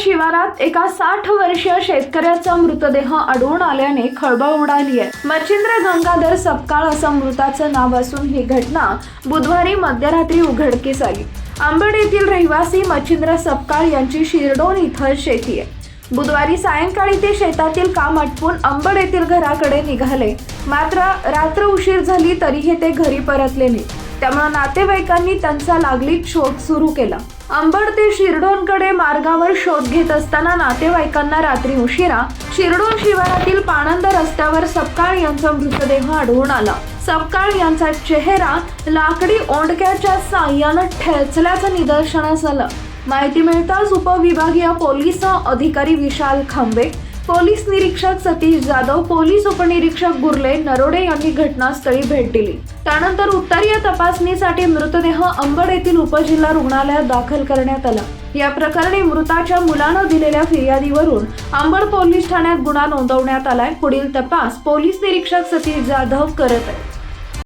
शिवारात एका साठ वर्षीय शेतकऱ्याचा मृतदेह आढळून आल्याने खळबळ उडाली आहे. मच्छिंद्र गंगाधर सपकाळ असं मृताचं नाव असून ही घटना बुधवारी मध्यरात्री उघडकीस आली. आंबड येथील रहिवासी मच्छिंद्र सपकाळ यांची शिरडोन इथं शेती आहे. बुधवारी सायंकाळी ते शेतातील काम आटपून अंबड येथील घराकडे निघाले. मात्र रात्र उशीर झाली तरीही ते घरी परतले नाही. त्यामुळे नातेवाईकांनी त्यांचा लागलीच शोध सुरू केला. अंबड ते शिरडोनकडे मार्गावर शोध घेत असताना नातेवाईकांना रात्री उशिरा शिरडोन शिवारातील पाणंद रस्त्यावर सपकाळ यांचा मृतदेह आढळून आला. सपकाळ यांचा चेहरा लाकडी ओंडक्याच्या साह्यानं ठेचल्याचं निदर्शनास आलं. माहिती मिळताच उपविभागीय पोलीस अधिकारी विशाल खांबे पोलीस निरीक्षक सतीश जाधव पोलीस उपनिरीक्षक गुर्ले नरोडे यांनी घटनास्थळी भेट दिली. त्यानंतर उत्तरीय तपासणीसाठी मृतदेह अंबड येथील उपजिल्हा रुग्णालयात दाखल करण्यात आला. या प्रकरणी मृताच्या मुलानं दिलेल्या फिर्यादीवरून अंबड पोलीस ठाण्यात गुन्हा नोंदवण्यात आलाय. पुढील तपास पोलीस निरीक्षक सतीश जाधव करत आहेत.